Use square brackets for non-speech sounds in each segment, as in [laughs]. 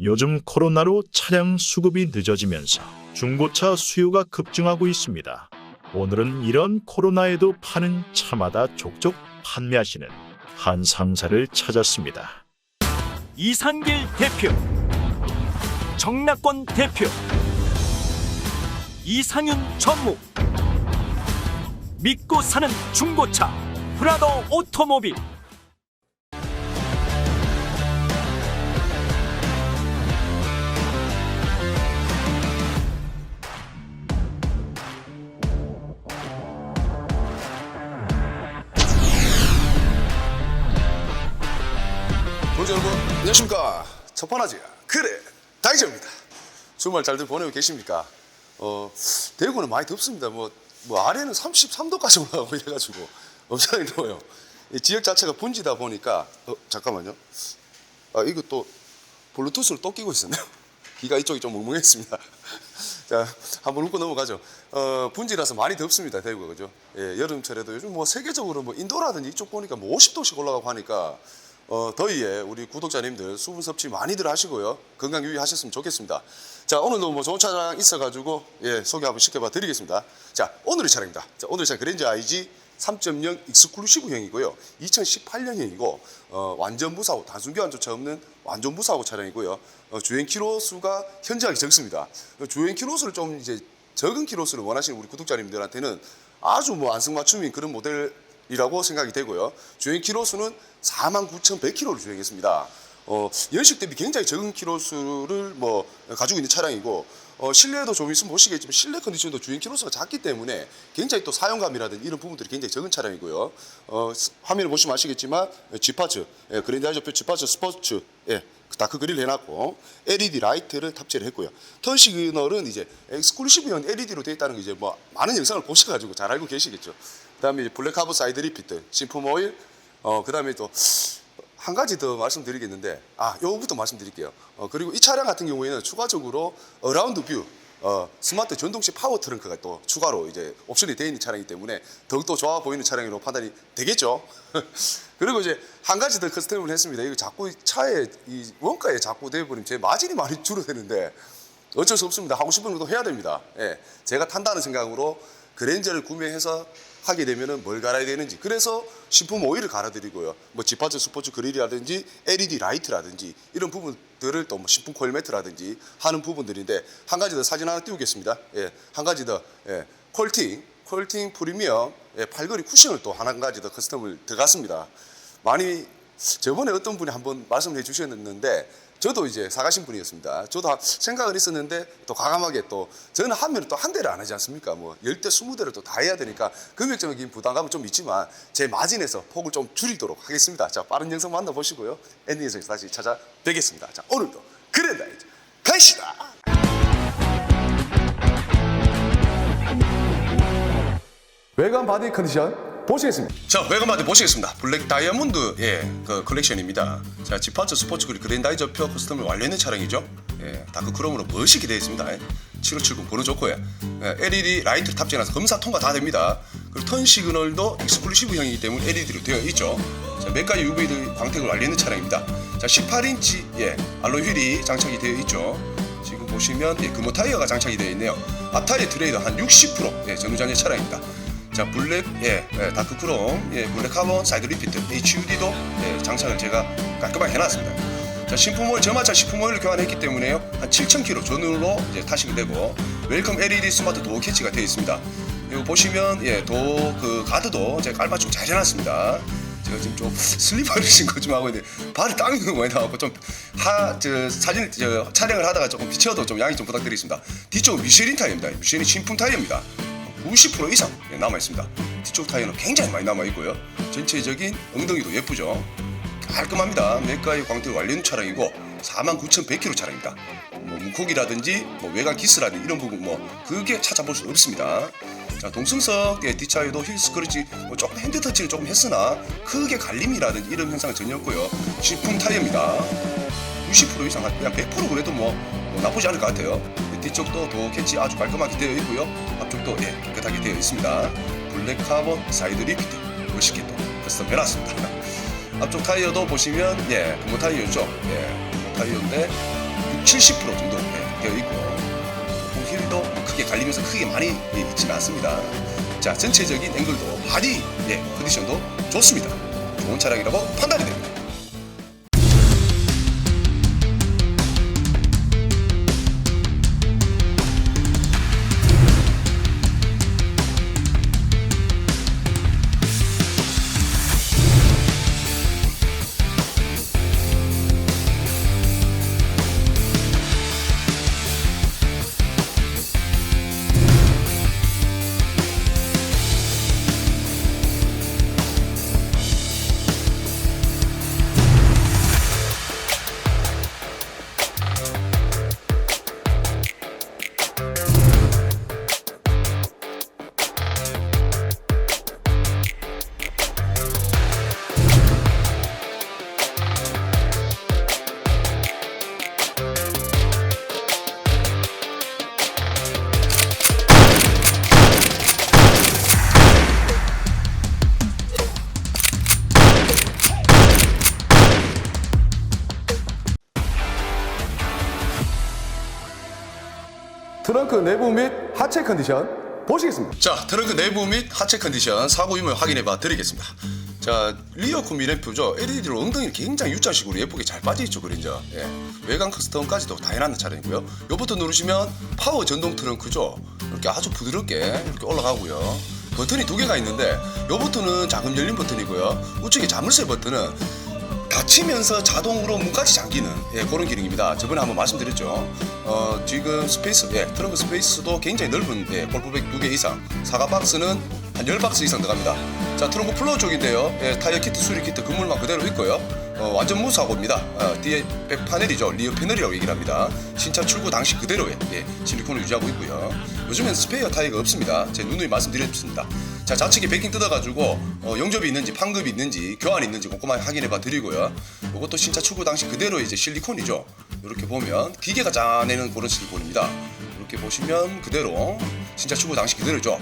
요즘 코로나로 차량 수급이 늦어지면서 중고차 수요가 급증하고 있습니다. 오늘은 이런 코로나에도 파는 차마다 족족 판매하시는 한 상사를 찾았습니다. 이상길 대표 정낙권 대표 이상윤 전무 믿고 사는 중고차 프라더 오토모빌 동지 여러분. 안녕하십니까. 첫판하지 그래. 다이저입니다. 주말 잘들 보내고 계십니까? 어 대구는 많이 덥습니다. 뭐, 뭐 아래는 33도까지 올라가고 이래가지고 엄청나게 더워요. 이 지역 자체가 분지다 보니까 어 잠깐만요. 아 이거 또 블루투스를 또 끼고 있었네요. [laughs] 귀가 이쪽이 좀 멍멍했습니다. [laughs] 자 한번 웃고 넘어가죠. 어 분지라서 많이 덥습니다 대구가. 그죠? 예 여름철에도 요즘 뭐 세계적으로 뭐 인도라든지 이쪽 보니까 뭐 50도씩 올라가고 하니까 어, 더위에 우리 구독자님들 수분 섭취 많이들 하시고요. 건강 유의하셨으면 좋겠습니다. 자, 오늘도 뭐 좋은 차량 있어가지고, 예, 소개 한번 시켜봐 드리겠습니다. 자, 오늘의 차량입니다. 자, 오늘의 차량 그랜저 IG 3.0 익스클루시브형이고요. 2018년형이고, 어, 완전 무사고, 단순 교환조차 없는 완전 무사고 차량이고요. 어, 주행 키로수가 현저하게 적습니다. 어, 주행 키로수를 좀 이제 적은 키로수를 원하시는 우리 구독자님들한테는 아주 뭐 안성맞춤인 그런 모델 이라고 생각이 되고요. 주행 키로수는 49,100km를 주행했습니다. 어, 연식 대비 굉장히 적은 키로수를 뭐 가지고 있는 차량이고 어, 실내도 좀 있으면 보시겠지만 실내 컨디션도 주행 키로수가 작기 때문에 굉장히 또 사용감이라든지 이런 부분들이 굉장히 적은 차량이고요. 어, 스- 화면을 보시면 아시겠지만 G파츠, 예, 그랜드 하이저표 G파츠 스포츠, 예, 다크 그릴 해놨고 LED 라이트를 탑재를 했고요. 턴 시그널은 이제 엑스클루시브형 LED로 되어 있다는 게 이제 뭐 많은 영상을 보셔가지고 잘 알고 계시겠죠. 그다음에 블랙하브 사이드 리 피트, 신품 오일, 어 그다음에 또 한 가지 더 말씀드리겠는데 아 요거부터 말씀드릴게요. 어 그리고 이 차량 같은 경우에는 추가적으로 어라운드 뷰 어, 스마트 전동식 파워 트렁크가 또 추가로 이제 옵션이 되어 있는 차량이기 때문에 더욱더 좋아 보이는 차량으로 판단이 되겠죠. [laughs] 그리고 이제 한 가지 더 커스텀을 했습니다. 이거 자꾸 이 차에 이 원가에 자꾸 되어버리면 제 마진이 많이 줄어드는데 어쩔 수 없습니다. 하고 싶은 것도 해야 됩니다. 예, 제가 탄다는 생각으로 그랜저를 구매해서 하게 되면은 뭘 갈아야 되는지 그래서 신품 오일을 갈아드리고요. 뭐 지파츠 스포츠 그릴이라든지 LED 라이트라든지 이런 부분들을 또뭐 신품 코일 매트라든지 하는 부분들인데 한 가지 더 사진 하나 띄우겠습니다. 예, 한 가지 더 예, 콜팅 콜팅 프리미엄 예, 팔걸이 쿠션을 또 한 가지 더 커스텀을 들어갔습니다. 많이 저번에 어떤 분이 한번 말씀을 해주셨는데 저도 이제 사가신 분이었습니다. 저도 하- 생각을 했었는데 또 과감하게 또 저는 하면 또 한 대를 안 하지 않습니까? 뭐 열 대 스무 대를 또 다 해야 되니까 금액적인 부담감은 좀 있지만 제 마진에서 폭을 좀 줄이도록 하겠습니다. 자 빠른 영상 만나보시고요. 엔딩에서 다시 찾아뵙겠습니다. 자 오늘도 그랜다 이제 가시다. 외관 바디 컨디션 보시겠습니다. 자, 외관마디 보시겠습니다. 블랙 다이아몬드 예, 그 컬렉션입니다. 자, 지파츠 스포츠 그리 그랜다이저 표 커스텀을 완료했는 차량이죠. 예, 다크 크롬으로 멋있게 되어 있습니다. 예. 7570 번호 좋고요. 예, LED 라이트 탑재해서 검사 통과 다 됩니다. 그리고 턴 시그널도 익스클루시브형이기 때문에 LED로 되어 있죠. 자, 몇 가지 UV 광택을 완료했는 차량입니다. 자, 18인치 예, 알로이 휠이 장착이 되어 있죠. 지금 보시면 예, 금호 타이어가 장착이 되어 있네요. 앞 타이어 트레이더 한 60% 예, 전후장의 차량입니다. 자 블랙 예, 예 다크 크롬 예 블랙 카본 사이드 리피트 HUD도 예, 장착을 제가 깔끔하게 해놨습니다. 자 신품 오일 저마차 신품 오일을 교환했기 때문에요 한 7,000km 전후로 이제 타시게 되고 웰컴 LED 스마트 도어 캐치가 되어 있습니다. 이거 보시면 예도 그 가드도 제가 깔맞춤 잘 해놨습니다. 제가 지금 좀 슬리퍼를 신고 좀 하고 있는데 발이 땀이 너무 많이 나고 좀 하 저 사진 저 촬영을 하다가 조금 비쳐도 좀 양해 좀 부탁드리겠습니다. 뒤쪽은 미쉐린 타이어입니다. 미쉐린 신품 타이어입니다. 90% 이상 예, 남아 있습니다. 뒤쪽 타이어는 굉장히 많이 남아 있고요. 전체적인 엉덩이도 예쁘죠. 깔끔합니다. 내과의 광택 완료 차량이고 49,100km 차량입니다. 뭐 문콕이라든지 뭐 외관 기스라든지 이런 부분 뭐 그게 찾아볼 수 없습니다. 자 동승석의 뒷차에도 힐 스크래치 뭐 조금 핸드 터치를 조금 했으나 크게 갈림이라든지 이런 현상은 전혀 없고요. 신품 타이어입니다. 90% 이상 그냥 100% 그래도 뭐, 뭐 나쁘지 않을 것 같아요. 뒤쪽도 도 캐치 아주 깔끔하게 되어 있고요. 앞쪽도 예, 깨끗하게 되어 있습니다. 블랙 카본 사이드 리피트 멋있게 또 커스텀 해놨습니다. [laughs] 앞쪽 타이어도 보시면 예, 금호 타이어죠. 예, 타이어인데 70% 정도 예, 되어 있고 휠도 크게 갈리면서 크게 많이 예, 있지는 않습니다. 자 전체적인 앵글도 바디 예, 컨디션도 좋습니다. 좋은 차량이라고 판단이 됩니다. 트렁크 내부 및 하체 컨디션 보시겠습니다. 자, 트렁크 내부 및 하체 컨디션 사고 유무 확인해 봐 드리겠습니다. 자, 리어 콤비 램프죠. LED로 엉덩이를 굉장히 U자식으로 예쁘게 잘 빠져있죠, 그린저. 예. 외관 커스텀까지도 다 해놨는 차량이고요. 요 버튼 누르시면 파워 전동 트렁크죠. 이렇게 아주 부드럽게 이렇게 올라가고요. 버튼이 두 개가 있는데 요 버튼은 자금 열림 버튼이고요. 우측에 자물쇠 버튼은 닫히면서 자동으로 문까지 잠기는 예, 그런 기능입니다. 저번에 한번 말씀드렸죠. 어, 지금 스페이스, 예, 트렁크 스페이스도 굉장히 넓은 예, 골프백 두개 이상, 사과 박스는 한 10박스 이상 들어갑니다. 자, 트렁크 플로어 쪽인데요. 예, 타이어 키트, 수리 키트, 그물만 그대로 있고요. 어, 완전 무사고입니다. 어, 뒤에 백 파넬이죠. 리어 패널이라고 얘기를 합니다. 신차 출고 당시 그대로의 예, 실리콘을 유지하고 있고요. 요즘엔 스페어 타이어가 없습니다. 제 누누이 말씀드렸습니다. 자, 좌측에 베킹 뜯어가지고 어, 영접이 있는지 판급이 있는지 교환이 있는지 꼼꼼하게 확인해봐 드리고요. 이것도 신차 출고 당시 그대로 이제 실리콘이죠. 이렇게 보면 기계가 짜내는 그런 실리콘입니다. 이렇게 보시면 그대로 신차 출고 당시 그대로죠.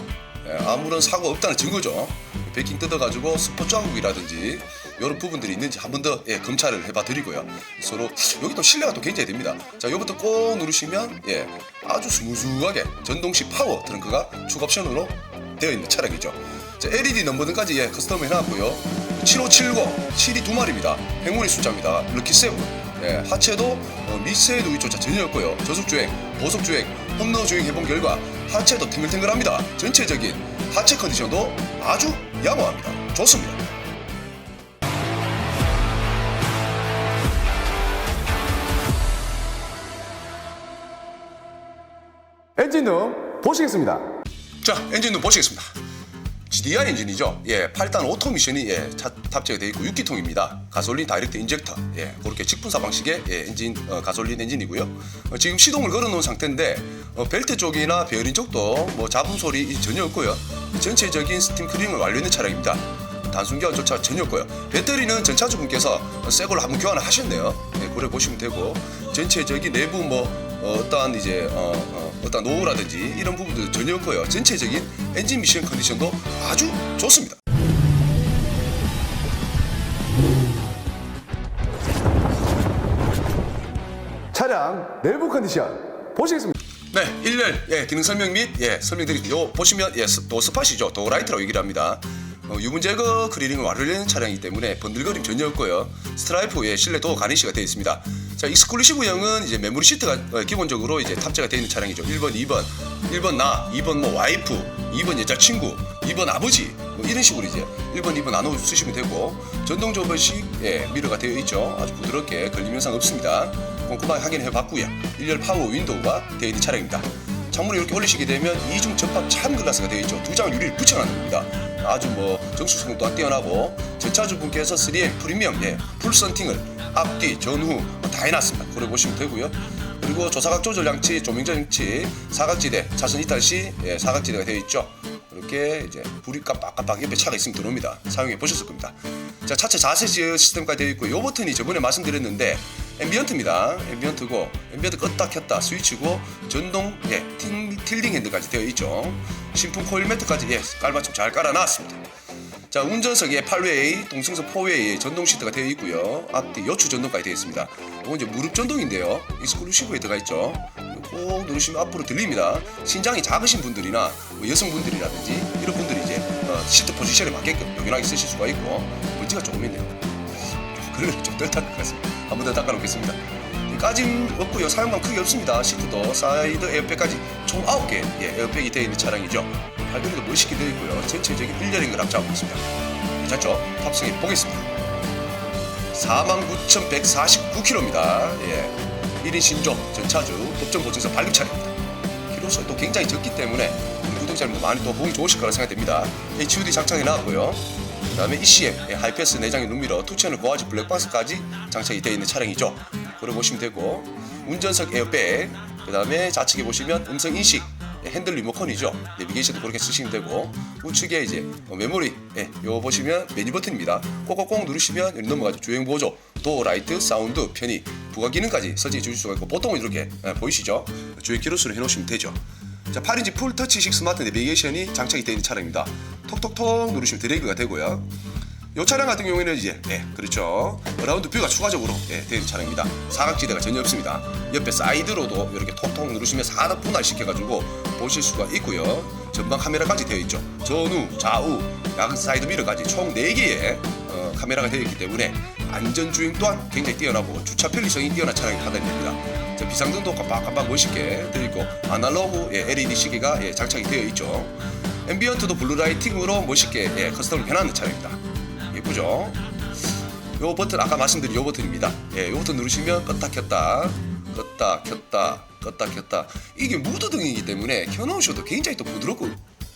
예, 아무런 사고 없다는 증거죠. 베킹 뜯어가지고 스포 자국이라든지 이런 부분들이 있는지 한 번 더 예, 검찰을 해봐 드리고요. 서로 여기 또 신뢰가 또 굉장히 됩니다. 자, 요부터 꼭 누르시면 예, 아주 스무스하게 전동식 파워 트렁크가 추가 옵션으로 되어 있는 차량이죠. 자, LED 넘버등까지 예, 커스텀 해놨고요. 7579, 7이 두 마리입니다. 행운의 숫자입니다. 럭키 세븐. 예, 하체도 어, 미세 누이조차 전혀 없고요. 저속주행, 고속주행, 홈런 주행 해본 결과 하체도 탱글탱글합니다. 전체적인 하체 컨디션도 아주 양호합니다. 좋습니다. 엔진룸 보시겠습니다. 자, 엔진도 보시겠습니다. GDI 엔진이죠. 예, 8단 오토 미션이 예, 차- 탑재가 되어 있고 6기통입니다. 가솔린 다이렉트 인젝터. 예, 그렇게 직분사 방식의 예, 엔진 어, 가솔린 엔진이고요. 어, 지금 시동을 걸어 놓은 상태인데 어, 벨트 쪽이나 베어링 쪽도 뭐 잡음 소리 전혀 없고요. 전체적인 스팀 클링을 완료했는 차량입니다. 단순 교환조차 전혀 없고요. 배터리는 전차주분께서 새 걸로 한번 교환을 하셨네요. 네, 그래 보시면 되고 전체적인 내부 뭐 어, 떠한 이제 어, 어, 어떤 노후라든지 이런 부분도 전혀 없고요. 전체적인 엔진 미션 컨디션도 아주 좋습니다. 차량 내부 컨디션 보시겠습니다. 네, 일렬 예, 기능 설명 및 예, 설명드릴게요. 보시면 예, 스- 도스팟이죠. 도라이트라고 얘기를 합니다. 어, 유분 제거 크리링을 완료된 차량이기 때문에 번들거림 전혀 없고요. 스트라이프 예, 실내 도어 가니시가 되어 있습니다. 자, 익스클루시브형은 이제 메모리 시트가 어, 기본적으로 이제 탑재가 되어 있는 차량이죠. 1번, 2번, 1번 나, 2번 뭐 와이프, 2번 여자친구, 2번 아버지 뭐 이런 식으로 이제 1번, 2번 나눠 쓰시면 되고 전동 조버식 예, 미러가 되어 있죠. 아주 부드럽게 걸림 현상 없습니다. 꼼꼼하게 확인해 봤고요. 1열 파워 윈도우가 되어 있는 차량입니다. 창문을 이렇게 올리시게 되면 이중 접합 참 글라스가 되어 있죠. 두 장을 유리를 붙여놨는 겁니다. 아주 뭐 정수성 또한 뛰어나고 전차주분께서 3M 프리미엄 예, 풀 썬팅을 앞뒤 전후 뭐다 해놨습니다. 그래 보시면 되고요. 그리고 조사각 조절 장치, 조명 장치, 사각지대, 차선 이탈 시 예, 사각지대가 되어 있죠. 이렇게 이제 불이 깜빡깜빡 옆에 차가 있으면 들어옵니다. 사용해 보셨을 겁니다. 자, 차체 자세 시스템까지 되어 있고 이 버튼이 저번에 말씀드렸는데 앰비언트입니다. 앰비언트고 앰비언트 껐다 켰다 스위치고 전동 예, 팅, 틸링 핸드까지 되어 있죠. 신품 코일 매트까지 예, 깔맞춤 잘 깔아놨습니다. 자 운전석에 8웨이, 동승석 4웨이 전동 시트가 되어 있고요. 앞뒤 여추 전동까지 되어 있습니다. 이건 이제 무릎 전동인데요. 익스클루시브에 들어가 있죠. 꼭 누르시면 앞으로 들립니다. 신장이 작으신 분들이나 뭐 여성분들이라든지 이런 분들이 이제 어, 시트 포지션에 맞게끔 요긴하게 쓰실 수가 있고 먼지가 조금 있네요. 그러면 좀덜 닦을 것 같습니다. 한 번 더 닦아놓겠습니다. 까짐 없고요. 사용감 크게 없습니다. 시트도 사이드 에어백까지 총 9개 예, 에어백이 되어 있는 차량이죠. 발등도 멋있게 되어 있고요. 전체적인 1열인 걸 앞잡고 있습니다. 괜찮죠? 탑승해 보겠습니다. 49,149km입니다. 예. 1인 신종 전차주 법정 보증서 발급 차량입니다. 키로수도 굉장히 적기 때문에 우리 구독자님들 많이 또 보기 좋으실 거라 생각됩니다. HUD 장착이 나왔고요. 그 다음에 ECM, 예, 하이패스 내장의 눈미러, 투채널 고화질 블랙박스까지 장착이 되어 있는 차량이죠. 그걸 보시면 되고 운전석 에어백, 그 다음에 좌측에 보시면 음성 인식, 예, 핸들 리모컨이죠. 내비게이션도 그렇게 쓰시면 되고 우측에 이제 어, 메모리, 예, 요거 보시면 메뉴 버튼입니다. 꼭꼭꼭 누르시면 여기 넘어가죠. 주행 보조, 도어 라이트, 사운드, 편의, 부가 기능까지 설정해 주실 수가 있고 보통은 이렇게 예, 보이시죠? 주행 키로수를 해놓으시면 되죠. 자, 8인치 풀 터치식 스마트 내비게이션이 장착이 되어 있는 차량입니다. 톡톡톡 누르시면 드래그가 되고요. 이 차량 같은 경우에는 이제 예, 그렇죠. 라운드 뷰가 추가적으로 예, 되어 있는 차량입니다. 사각지대가 전혀 없습니다. 옆에 사이드로도 이렇게 톡톡 누르시면 사각 분할 시켜가지고 보실 수가 있고요. 전방 카메라까지 되어 있죠. 전후, 좌우, 양 사이드 미러까지 총 4개의 어, 카메라가 되어 있기 때문에 안전 주행 또한 굉장히 뛰어나고 주차 편리성이 뛰어난 차량이 됩니다. 자, 비상등도 깜빡깜빡 멋있게 있고 아날로그 예, LED 시계가 예, 장착이 되어 있죠. 앰비언트도 블루라이팅으로 멋있게 예, 커스텀을 해놨는 차량입니다. 예쁘죠? 요 버튼 아까 말씀드린 요 버튼입니다. 예, 요 버튼 누르시면 껐다 켰다 껐다 켰다 껐다 켰다 이게 무드등이기 때문에 켜놓으셔도 굉장히 또 부드럽고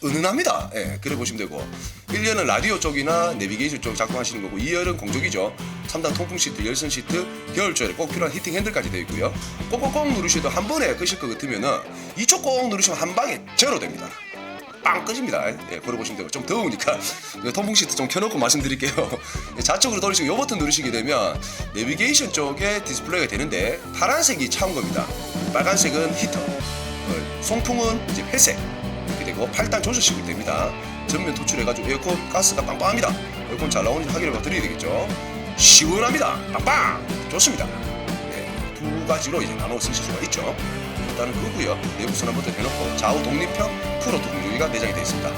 은은합니다. 예, 그래 보시면 되고 1열은 라디오 쪽이나 내비게이션 쪽 작동하시는 거고 2열은 공조기죠. 3단 통풍 시트, 열선 시트, 겨울철에 꼭 필요한 히팅 핸들까지 되어 있고요. 꼭꼭꼭 누르셔도 한 번에 끄실 것 같으면은 이쪽 꼭 누르시면 한 방에 제로 됩니다. 빵 꺼집니다. 예, 걸어보시면 되고 좀 더우니까 이 [laughs] 통풍 시트 좀 켜놓고 말씀드릴게요. 예, [laughs] 좌측으로 돌리시고 이 버튼 누르시게 되면 내비게이션 쪽에 디스플레이가 되는데 파란색이 차온 겁니다. 빨간색은 히터, 어, 송풍은 이제 회색 되고 8단 조절식이 됩니다. 전면 도출해가지고 에어컨 가스가 빵빵합니다. 에어컨 잘 나오는지 확인을 드려야 되겠죠. 시원합니다. 빵빵 좋습니다. 예, 두 가지로 이제 나눠 쓰실 수가 있죠. 일단은 그거고요. 내부 선언 버튼 해놓고 좌우 독립형 프로토 공조기가 내장이 되어 있습니다.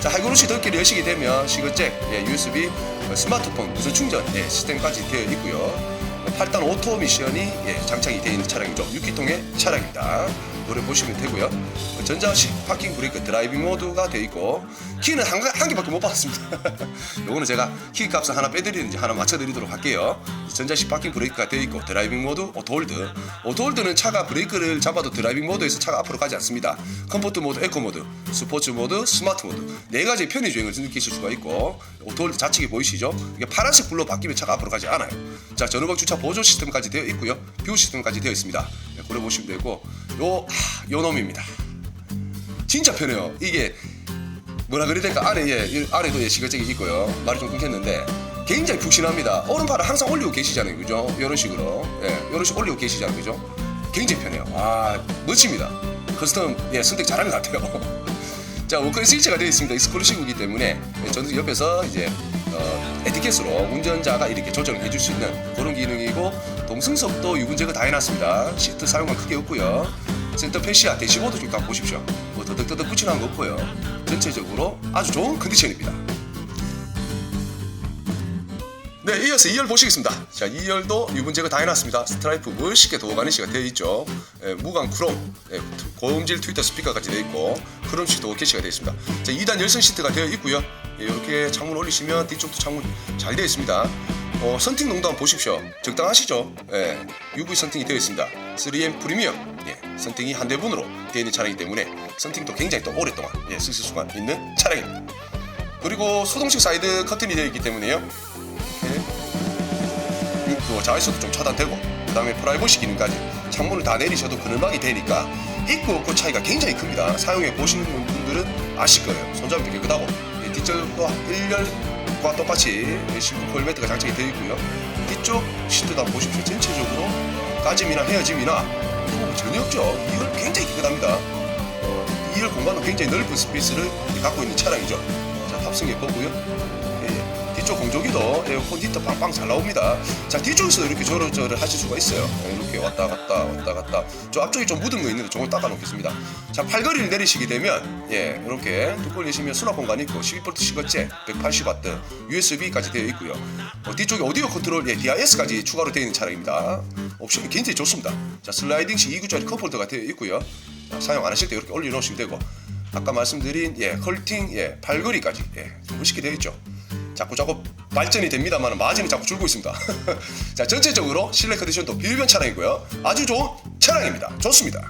자, 하이그루시 덮개를 여시게 되면 시거잭, 예, USB, 어, 스마트폰 무선 충전 예, 시스템까지 되어 있고요. 어, 8단 오토 미션이 예, 장착이 되어 있는 차량이죠. 6기통의 차량입니다. 노래 보시면 되고요. 어, 전자식 파킹 브레이크 드라이빙 모드가 되어 있고 키는 한, 가- 한 개밖에 못 받았습니다. [laughs] 요거는 제가 키 값을 하나 빼드리는지 하나 맞춰드리도록 할게요. 전자식 파킹 브레이크가 되어 있고 드라이빙 모드 오토홀드. 오토홀드는 차가 브레이크를 잡아도 드라이빙 모드에서 차가 앞으로 가지 않습니다. 컴포트 모드, 에코 모드, 스포츠 모드, 스마트 모드 네 가지 편의 주행을 느끼실 수가 있고 오토홀드 좌측에 보이시죠? 이게 파란색 불로 바뀌면 차가 앞으로 가지 않아요. 자 전후방 주차 보조 시스템까지 되어 있고요. 뷰 시스템까지 되어 있습니다. 네, 그래 보시면 되고 요, 하, 요 놈입니다. 진짜 편해요. 이게 뭐라 그래야 될까 안에 예, 이 안에도 예, 시거잭이 있고요. 말이 좀 끊겼는데 굉장히 푹신합니다. 오른팔을 항상 올리고 계시잖아요, 그죠? 이런 식으로 예, 이런 식으로 올리고 계시잖아요, 그죠? 굉장히 편해요. 와 멋집니다. 커스텀 예, 선택 잘한 것 같아요. [laughs] 자 워크인 스위치가 되어 있습니다. 익스클루시브이기 때문에 예, 저는 옆에서 이제 어, 에티켓으로 운전자가 이렇게 조정을 해줄 수 있는 그런 기능이고 동승석도 유분 제거 다 해놨습니다. 시트 사용감 크게 없고요. 센터 패시아 대시보드 좀 딱 보십시오. 뭐 더덕더덕 붙이는 거 없고요. 전체적으로 아주 좋은 컨디션입니다. 네, 이어서 2열 보시겠습니다. 자, 2열도 유분 제거 다 해놨습니다. 스트라이프 멋있게 도어가니시가 되어 있죠. 예, 무광 크롬, 예, 고음질 트위터 스피커까지 되어 있고 크롬식 도어 캐시가 되어 있습니다. 자, 2단 열선 시트가 되어 있고요. 예, 이렇게 창문 올리시면 뒤쪽도 창문 잘 되어 있습니다. 어, 선팅 농도 한번 보십시오. 적당하시죠? 예, UV 선팅이 되어 있습니다. 3M 프리미엄, 예, 선팅이 한 대분으로 되어 있는 차량이기 때문에 선팅도 굉장히 또 오랫동안 예, 쓰실 수가 있는 차량입니다. 그리고 수동식 사이드 커튼이 되어 있기 때문에요. 그 자외선도 좀 차단되고 그 다음에 프라이버시 기능까지 창문을 다 내리셔도 그늘막이 되니까 있고 없고 차이가 굉장히 큽니다. 사용해 보시는 분들은 아실 거예요. 손잡이도 깨끗하고 이 뒷절도 1열과 똑같이 실크 코일 매트가 장착이 되어 있고요. 뒤쪽 시트도 보십시오. 전체적으로 까짐이나 헤어짐이나 뭐 전혀 없죠. 2열 굉장히 깨끗합니다. 어, 2열 공간도 굉장히 넓은 스페이스를 갖고 있는 차량이죠. 자 탑승해 보고요. 예, 뒤쪽 공조기도 히터 빵빵 잘 나옵니다. 자 뒤쪽에서 이렇게 저러저러 하실 수가 있어요. 이렇게 왔다 갔다 왔다 갔다. 저 앞쪽에 좀 묻은 거 있는데 저거 닦아 놓겠습니다. 자 팔걸이를 내리시게 되면 예 이렇게 뚜껑 내시면 수납 공간이 있고 12V 시거제 180W USB까지 되어 있고요. 어, 뒤쪽에 오디오 컨트롤 예 DIS까지 추가로 되어 있는 차량입니다. 옵션이 굉장히 좋습니다. 자 슬라이딩 시 2구짜리 컵홀더가 되어 있고요. 자, 사용 안 하실 때 이렇게 올려놓으시면 되고 아까 말씀드린 예 컬팅 예 팔걸이까지 예 쉽게 되어 있죠. 자꾸 자꾸 발전이 됩니다만 마진이 자꾸 줄고 있습니다. [laughs] 자 전체적으로 실내 컨디션도 비흡연 차량이고요. 아주 좋은 차량입니다. 좋습니다.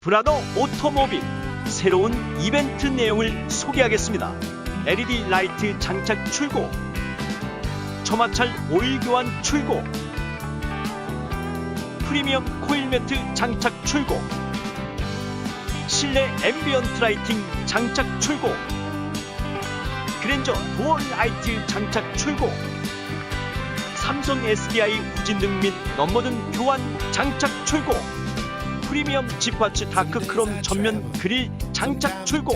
브라더 오토모빌 새로운 이벤트 내용을 소개하겠습니다. LED 라이트 장착 출고, 처마찰 오일 교환 출고, 프리미엄 코일 매트 장착 출고, 실내 앰비언트 라이팅 장착 출고, 그랜저 도어 라이트 장착 출고, 삼성 SDI 후진등 및 넘버등 교환 장착 출고, 프리미엄 지파츠 다크 크롬 전면 그릴 장착 출고.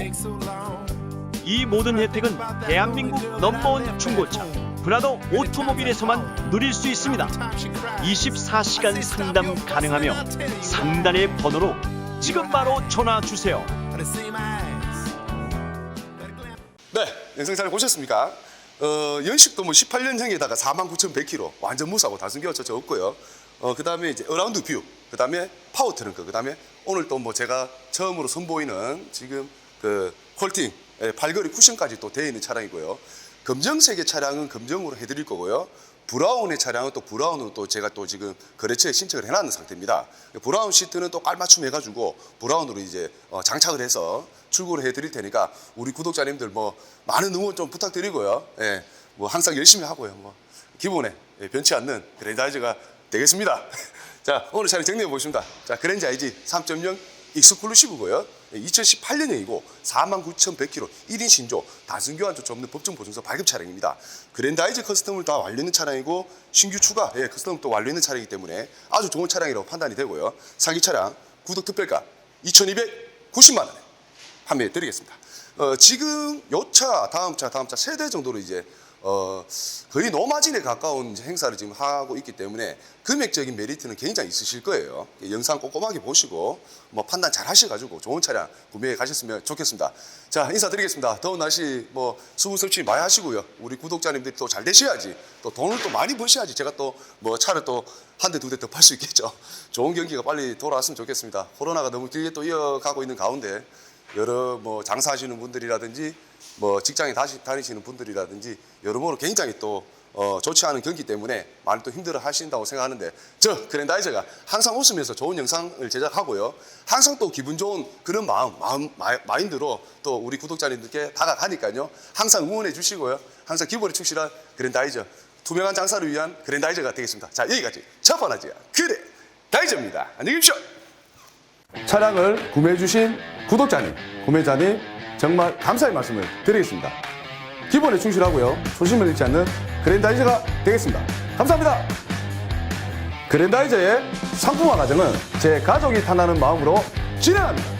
이 모든 혜택은 대한민국 넘버원 중고차 브라더 오토모빌에서만 누릴 수 있습니다. 24시간 상담 가능하며 상단의 번호로 지금 바로 전화 주세요 잘 보셨습니까? 어, 연식도 뭐 18년형에다가 49,100km 완전 무사고 단순기어 저저 없고요. 어, 그 다음에 이제 어라운드 뷰, 그 다음에 파워 트렁크, 그 다음에 오늘 또 뭐 제가 처음으로 선보이는 지금 그 콜팅, 예, 팔걸이 쿠션까지 또 되어 있는 차량이고요. 검정색의 차량은 검정으로 해드릴 거고요. 브라운의 차량은 또 브라운으로 또 제가 또 지금 거래처에 신청을 해놨는 상태입니다. 브라운 시트는 또 깔맞춤 해가지고 브라운으로 이제 어, 장착을 해서 출고를 해드릴 테니까 우리 구독자님들 뭐 많은 응원 좀 부탁드리고요. 예, 뭐 항상 열심히 하고요. 뭐 기본에 예, 변치 않는 그랜다이저가 되겠습니다. [laughs] 자 오늘 차량 정리해 보겠습니다. 자 그랜저 IG 3.0 익스클루시브고요. 2018년형이고 49,100km 1인 신조 단순 교환 조차 없는 법정 보증서 발급 차량입니다. 그랜다이즈 커스텀을 다 완료 있는 차량이고 신규 추가 예, 커스텀 또 완료 있는 차량이기 때문에 아주 좋은 차량이라고 판단이 되고요. 상위 차량 구독 특별가 2,290만 원에 판매해 드리겠습니다. 어, 지금 요 차, 다음 차, 다음 차 세 대 정도로 이제 어, 거의 노마진에 가까운 행사를 지금 하고 있기 때문에 금액적인 메리트는 굉장히 있으실 거예요. 영상 꼼꼼하게 보시고 뭐 판단 잘 하셔가지고 좋은 차량 구매해 가셨으면 좋겠습니다. 자 인사드리겠습니다. 더운 날씨 뭐 수분 섭취 많이 하시고요. 우리 구독자님들이 또 잘 되셔야지 또 돈을 또 많이 버셔야지 제가 또 뭐 차를 또 한 대 두 대 더 팔 수 있겠죠. 좋은 경기가 빨리 돌아왔으면 좋겠습니다. 코로나가 너무 길게 또 이어가고 있는 가운데 여러 뭐 장사하시는 분들이라든지 뭐 직장에 다시 다니시는 분들이라든지 여러모로 굉장히 또 어, 좋지 않은 경기 때문에 많이 또 힘들어 하신다고 생각하는데 저 그랜다이저가 항상 웃으면서 좋은 영상을 제작하고요. 항상 또 기분 좋은 그런 마음, 마음 마, 마인드로 또 우리 구독자님들께 다가가니까요. 항상 응원해 주시고요. 항상 기본에 충실한 그랜다이저 투명한 장사를 위한 그랜다이저가 되겠습니다. 자 여기까지 첫 번째 그래 다이저입니다. 안녕히 계십시오. 차량을 구매해 주신 구독자님, 구매자님 정말 감사의 말씀을 드리겠습니다. 기본에 충실하고요. 초심을 잃지 않는 그랜다이저가 되겠습니다. 감사합니다. 그랜다이저의 상품화 과정은 제 가족이 탐나는 마음으로 진행합니다.